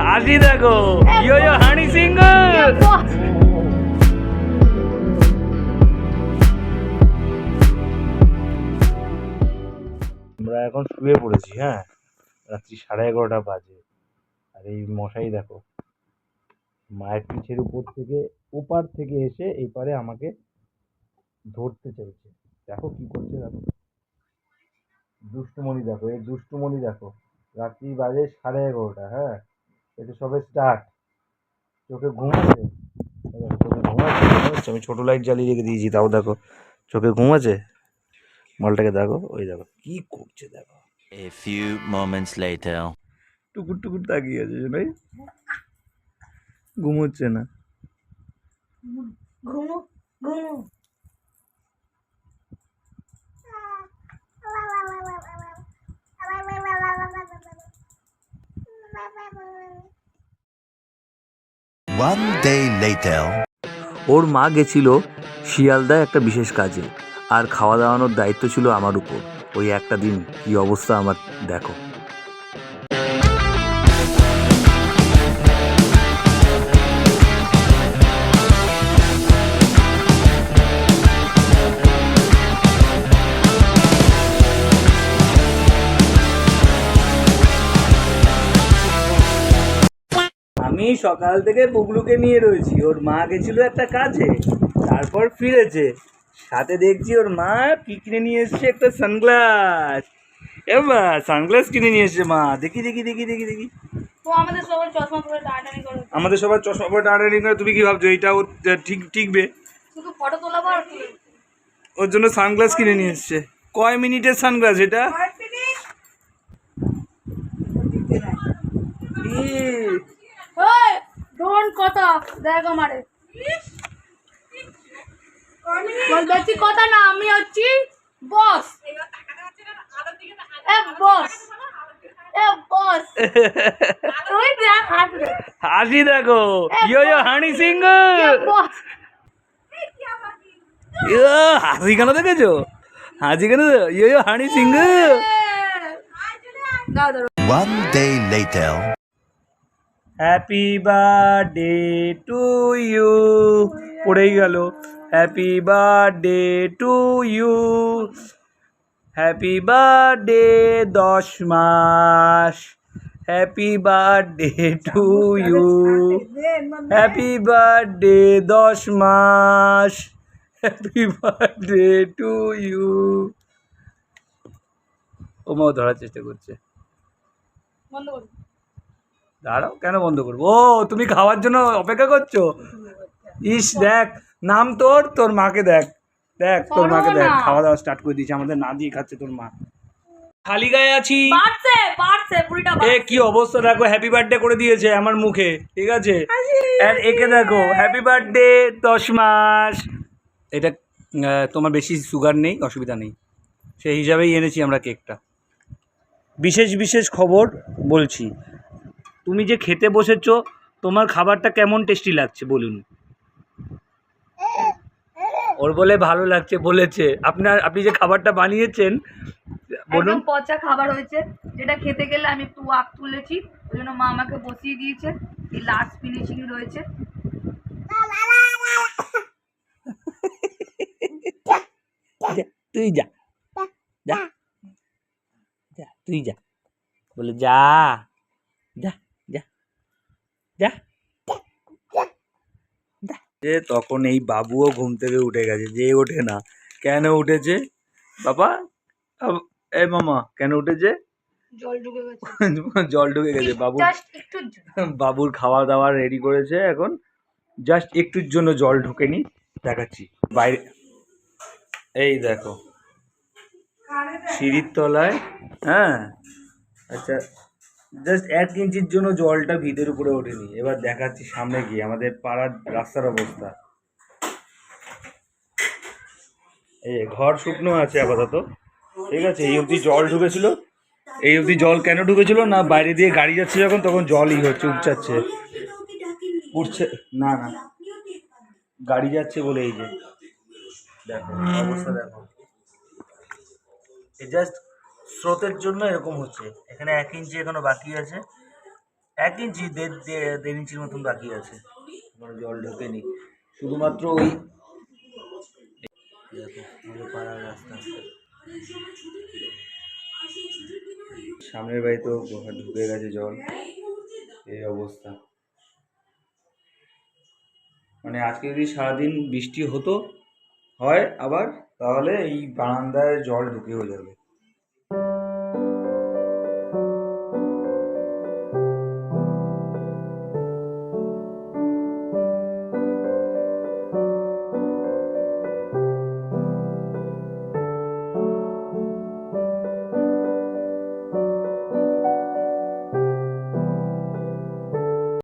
হাসি দেখো ইয়ো ইয়ো হানি সিংহ। আমরা এখন শুয়ে পড়েছি হ্যাঁ? রাত্রি সাড়ে এগারোটা বাজে। আর এই মশাই দেখো, মায়ের পিঠের উপর থেকে, ওপার থেকে এসে এপারে আমাকে ধরতে চাইছে। দেখো কি করছে দেখো। দুষ্টুমণি দেখো, এই দুষ্টুমণি দেখো, রাত্রি বাজে সাড়ে এগারোটা হ্যাঁ? এটা সবে স্টার্ট চোখে ঘুম আছে? চোখে ঘুম আছে? আমি ছোটো লাইট জ্বালিয়ে রেখে দিয়েছি তাও দেখো। চোখে ঘুম আছে? মালটাকে দেখো ওই দেখো কি করছে দেখো। A few moments later. টুকুর টুকুর তাকিয়ে আছে শোনাই ঘুমোচ্ছে না। ঘুমো Later. ওর মা গেছিল শিয়ালদায় একটা বিশেষ কাজে, আর খাওয়া দাওয়ানোর দায়িত্ব ছিল আমার উপর ওই একটা দিন কি অবস্থা আমার দেখো আমি সকাল থেকে বুগলুকে নিয়ে রয়েছি। ওর মা গেছিল একটা কাজে তারপর ফিরেছে। সাথে দেখছি ওর মা কি কিনে নিয়ে এসছে একটা সানগ্লাস। এবার সানগ্লাস কিনে নিয়ে এসছে মা। দেখি দেখি দেখি দেখি দেখি। আমাদের সবার চশমা পরে টানাটানি করে। আমাদের সবার চশমা পরে টানাটানি করে তুমি কি ভাবছ? এইটা ও ঠিক ঠিকবে? শুধু ফটো তোলাবো আর ওর জন্য সানগ্লাস কিনে নিয়ে এসছে। কয় মিনিটের সানগ্লাস এটা? ই, ডোন কথা দেখ আমারে। কথা না আমি হচ্ছি বস এ বস এ বস তুই দেখ হাসবে হাসি দেখো। ইয়ো ইয়ো হানি সিং। বস ইয়ো, হাসি কেন দেখেছ? হাসি কেন ইয়ো ইয়ো হানি সিং। দাও দাও One day later. Happy birthday to you পড়েই গেল। Happy birthday to you happy birthday দশ মাস। Happy birthday to you happy birthday দশ মাস। হ্যাপি বার্থডে টু ইউ ও মাও ধরার চেষ্টা করছে। বন্ধ দাঁড়াও কেন বন্ধ করব? ও তুমি খাওয়ার জন্য অপেক্ষা করছ? ইস দেখ নাম তোর তোর মাকে দেখ। দেখ তোর মাকে দেখ খাওয়া দাওয়া স্টার্ট করে দিয়েছে আমাদের না দিয়ে খাচ্ছে তোর মা। খালি গায়ে আছি। এ কি অবস্থা দেখো হ্যাপি বার্থডে করে দিয়েছে আমার মুখে ঠিক আছে? আর একে দেখো হ্যাপি বার্থডে দশ মাস। এটা তোমার বেশি সুগার নেই অসুবিধা নেই। সেই হিসাবেই এনেছি আমরা কেকটা বিশেষ বিশেষ খবর বলছি। তুমি যে খেতে বসেছ তোমার খাবারটা কেমন টেস্টি লাগছে বলুন? ওর বলে ভালো লাগছে বলেছে। আপনার আপনি যে খাবারটা বানিয়েছেন বলুন। পচা খাবার হয়েছে যেটা খেতে গেলে আমি একটু আগ তুলেছি ওই জন্য মা আমাকে বসিয়ে দিয়েছে এই লাস্ট ফিনিশিং রয়েছে। তুই যা যা যা তুই যা। বলে যা যা। যা। যা। তখন এই বাবুও ঘুম থেকে উঠে গেছে যে ওঠে না। কেন উঠেছে? বাবা এ মামা কেন উঠেছে? জল ঢুকে গেছে। জল ঢুকে গেছে বাবু বাবুর খাওয়া দাওয়া রেডি করেছে এখন। জাস্ট একটুর জন্য জল ঢোকেনি দেখাচ্ছি। বাইরে। এই দেখো। সিঁড়ির তলায় হ্যাঁ। আচ্ছা। জাস্ট এক ইঞ্চির জন্য জলটা ভিতের উপরে ওঠেনি। এবার দেখাচ্ছি সামনে গিয়ে আমাদের পাড়ার রাস্তার অবস্থা। এই ঘর শুকনো আছে আপাতত। ঠিক আছে, এই অবধি জল ঢুকেছিল। এই অবধি জল কেন ঢুকেছিল না বাইরে দিয়ে গাড়ি যাচ্ছে যখন, তখন জলই হচ্ছে উঠছে উঠছে না না। গাড়ি যাচ্ছে বলে এই যে। দেখো, অবস্থা দেখো। জাস্ট স্রোতের জন্য এরকম হচ্ছে। এখানে এক ইঞ্চি এখনও বাকি আছে। এক ইঞ্চি, দেড় দেড় ইঞ্চির মতন বাকি আছে। এখনও জল ঢোকেনি। শুধুমাত্র ওই পাড়ার রাস্তা সামনের বাড়িতেও ঢুকে গেছে জল। এই অবস্থা। মানে আজকে যদি সারাদিন বৃষ্টি হতো, হয় আবার, তাহলে এই বারান্দায় জল ঢুকেও যাবে।